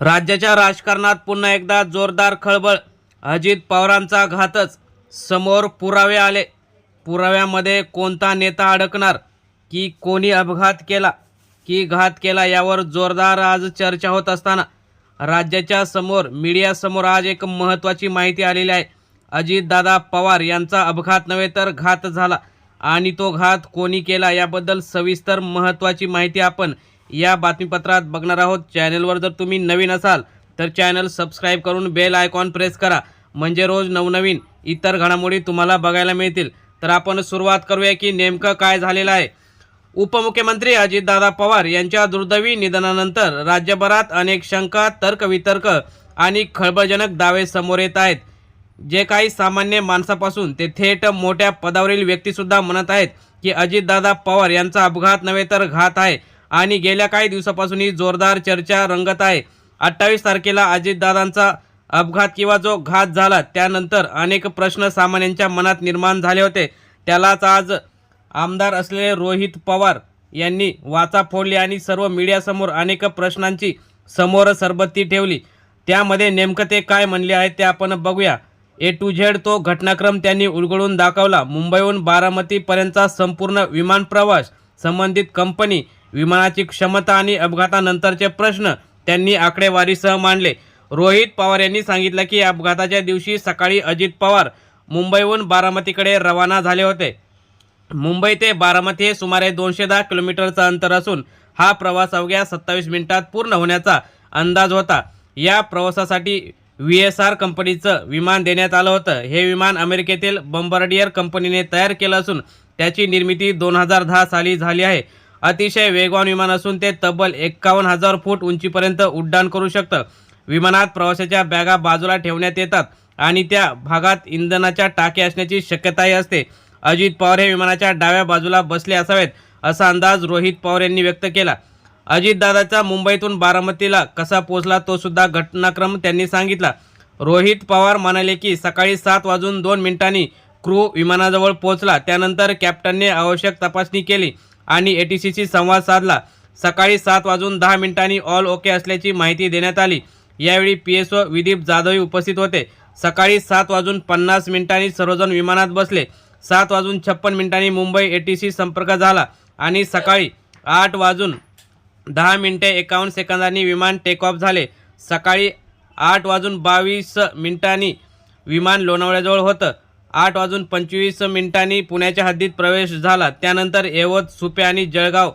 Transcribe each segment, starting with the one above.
राज्याच्या राजकारणात पुन्हा एकदा जोरदार खळबळ. अजित पवारांचा घातच समोर पुरावे आले. पुराव्यामध्ये कोणता नेता अडकणार? की कोणी अपघात केला? की घात केला यावर जोरदार आज चर्चा होत असताना. राज्याच्या समोर मीडियासमोर आज एक महत्त्वाची माहिती आलेली आहे. अजितदादा पवार यांचा अपघात नव्हे तर घात झाला. आणि तो घात कोणी केला याबद्दल सविस्तर महत्त्वाची माहिती आपण या बातमीपत्रात बघणार आहोत. चॅनलवर जर तुम्ही नवीन असाल तर चॅनल सबस्क्राईब करून बेल आयकॉन प्रेस करा. म्हणजे रोज नवनवीन इतर घडामोडी तुम्हाला बघायला मिळतील. तर आपण सुरुवात करूया की नेमकं काय झालेलं आहे. उपमुख्यमंत्री अजितदादा पवार यांच्या दुर्दैवी निधनानंतर राज्यभरात अनेक शंका तर्कवितर्क आणि खळबळजनक दावे समोर येत आहेत. जे काही सामान्य माणसापासून ते थेट मोठ्या पदावरील व्यक्तीसुद्धा म्हणत आहेत की अजितदादा पवार यांचा अपघात नव्हे तर घात आहे. आणि गेल्या काही दिवसापासून ही जोरदार चर्चा रंगत आहे. अठ्ठावीस तारखेला अजितदादांचा अपघात किंवा जो घात झाला त्यानंतर अनेक प्रश्न सामान्यांच्या मनात निर्माण झाले होते. त्यालाच आज आमदार असलेले रोहित पवार यांनी वाचा फोडली आणि सर्व मीडियासमोर अनेक प्रश्नांची समोर सरबत्ती ठेवली. त्यामध्ये नेमकं ते काय म्हणले आहे ते आपण बघूया. ए टू झेड तो घटनाक्रम त्यांनी उलगडून दाखवला. मुंबईहून बारामतीपर्यंतचा संपूर्ण विमान प्रवास संबंधित कंपनी विमानाची क्षमता आणि अपघातानंतरचे प्रश्न त्यांनी आकडेवारीसह मांडले. रोहित पवार यांनी सांगितलं की अपघाताच्या दिवशी सकाळी अजित पवार मुंबईहून बारामतीकडे रवाना झाले होते. मुंबई ते बारामती हे सुमारे दोनशे दहा किलोमीटरचं अंतर असून हा प्रवास अवघ्या सत्तावीस मिनिटात पूर्ण होण्याचा अंदाज होता. या प्रवासासाठी व्ही एस आर कंपनीचं विमान देण्यात आलं होतं. हे विमान अमेरिकेतील बंबर्डियर कंपनीने तयार केलं असून त्याची निर्मिती दोन हजार दहा साली झाली आहे. अतिशय वेगवान विमान असून ते तब्बल एक्कावन्न हजार फूट उंचीपर्यंत उड्डाण करू शकतं. विमानात प्रवाशाच्या बॅगा बाजूला ठेवण्यात येतात आणि त्या भागात इंधनाच्या टाक्या असण्याची शक्यताही असते. अजित पवार हे विमानाच्या डाव्या बाजूला बसले असावेत असा अंदाज रोहित पवार यांनी व्यक्त केला. अजितदादाचा मुंबईतून बारामतीला कसा पोहोचला तो सुद्धा घटनाक्रम त्यांनी सांगितला. रोहित पवार म्हणाले की सकाळी सात वाजून दोन मिनिटांनी क्रू विमानाजवळ पोहोचला. त्यानंतर कॅप्टनने आवश्यक तपासणी केली. आणि ए टी सीशी संवाद साधला. सकाळी सात वाजून दहा मिनिटांनी ऑल ओके असल्याची माहिती देण्यात आली. यावेळी पी एस ओ विदीप जाधवही उपस्थित होते. सकाळी सात वाजून पन्नास मिनिटांनी सर्वजण विमानात बसले. सात वाजून छप्पन मिनिटांनी मुंबई ए टी सी संपर्क झाला आणि सकाळी आठ वाजून दहा मिनिटे एकावन्न सेकंदांनी विमान टेक ऑफ झाले. सकाळी आठ वाजून बावीस मिनिटांनी विमान लोणावळ्याजवळ होतं. आठ वाजून पंचवीस मिनिटांनी पुण्याच्या हद्दीत प्रवेश झाला. त्यानंतर येवत सुपे आणि जळगाव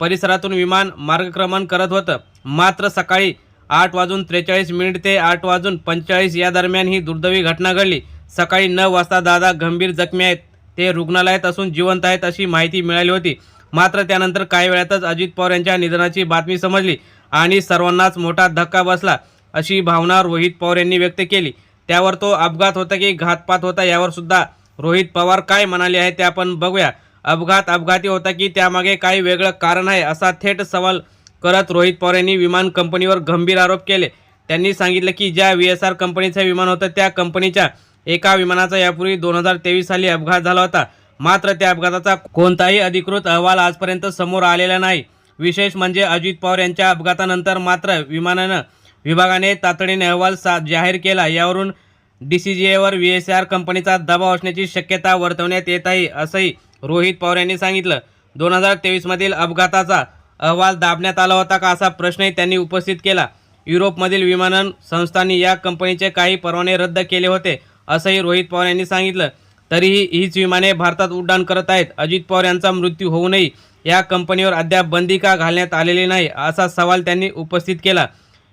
परिसरातून विमान मार्गक्रमण करत होतं. मात्र सकाळी आठ वाजून त्रेचाळीस मिनिट ते आठ वाजून पंचेचाळीस या दरम्यान ही दुर्दैवी घटना घडली. सकाळी नऊ वाजता दादा गंभीर जखमी आहेत. ते रुग्णालयात असून जिवंत आहेत अशी माहिती मिळाली होती. मात्र त्यानंतर काही वेळातच अजित पवार यांच्या निधनाची बातमी समजली आणि सर्वांनाच मोठा धक्का बसला अशी भावना रोहित पवार यांनी व्यक्त केली. त्यावर तो अपघात होता की घातपात होता यावर सुद्धा रोहित पवार काय म्हणाले आहे ते आपण बघूया. अपघात अपघाती होता की त्यामागे काही वेगळं कारण आहे असा थेट सवाल करत रोहित पवार यांनी विमान कंपनीवर गंभीर आरोप केले. त्यांनी सांगितलं की ज्या व्ही एस आर कंपनीचं विमान होतं त्या कंपनीच्या एका विमानाचा यापूर्वी दोन हजार तेवीस साली अपघात झाला होता. मात्र त्या अपघाताचा कोणताही अधिकृत अहवाल आजपर्यंत समोर आलेला नाही. विशेष म्हणजे अजित पवार यांच्या अपघातानंतर मात्र विमानानं विभागाने तातडीने अहवाल सा जाहीर केला. यावरून डी सी जी एवर व्ही एस आर कंपनीचा दबाव असण्याची शक्यता वर्तवण्यात येत आहे असंही रोहित पवार यांनी सांगितलं. दोन हजार तेवीसमधील अपघाताचा अहवाल दाबण्यात आला होता का असा प्रश्नही त्यांनी उपस्थित केला. युरोपमधील विमानन संस्थांनी या कंपनीचे काही परवाने रद्द केले होते असंही रोहित पवार यांनी सांगितलं. तरीही हीच विमाने भारतात उड्डाण करत आहेत. अजित पवार यांचा मृत्यू होऊनही या कंपनीवर अद्याप बंदी का घालण्यात आलेली नाही असा सवाल त्यांनी उपस्थित केला.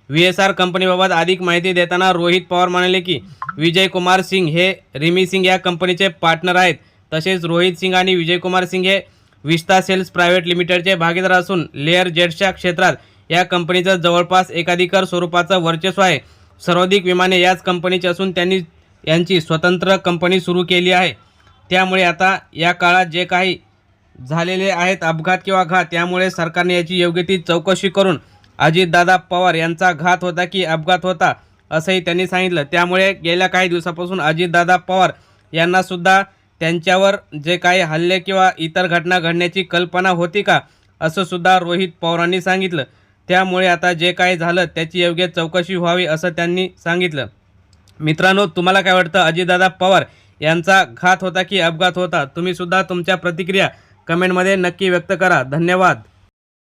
व्ही एस आर कंपनीबाबत अधिक माहिती देताना रोहित पवार म्हणाले की विजय कुमार सिंग हे रिमी सिंग या कंपनीचे पार्टनर आहेत. तसेच रोहित सिंग आणि विजय कुमार सिंग हे विस्ता सेल्स प्रायव्हेट लिमिटेडचे भागीदार असून लेअर जेट्सच्या क्षेत्रात या कंपनीचं जवळपास एकाधिकार स्वरूपाचं वर्चस्व आहे. सर्वाधिक विमाने याच कंपनीची असून त्यांनी यांची स्वतंत्र कंपनी सुरू केली आहे. त्यामुळे आता या काळात जे काही झालेले आहेत अपघात किंवा घात यामुळे सरकारने याची योग्य ती चौकशी करून अजितदादा पवार यांचा घात होता की अपघात होता असंही त्यांनी सांगितलं. त्यामुळे गेल्या काही दिवसापासून अजितदादा पवार यांनासुद्धा त्यांच्यावर जे काही हल्ले किंवा इतर घटना घडण्याची कल्पना होती का असं सुद्धा रोहित पवारांनी सांगितलं. त्यामुळे आता जे काही झालं त्याची योग्य चौकशी व्हावी असं त्यांनी सांगितलं. मित्रांनो तुम्हाला काय वाटतं? अजितदादा पवार यांचा घात होता की अपघात होता? तुम्हीसुद्धा तुमच्या प्रतिक्रिया कमेंटमध्ये नक्की व्यक्त करा. धन्यवाद.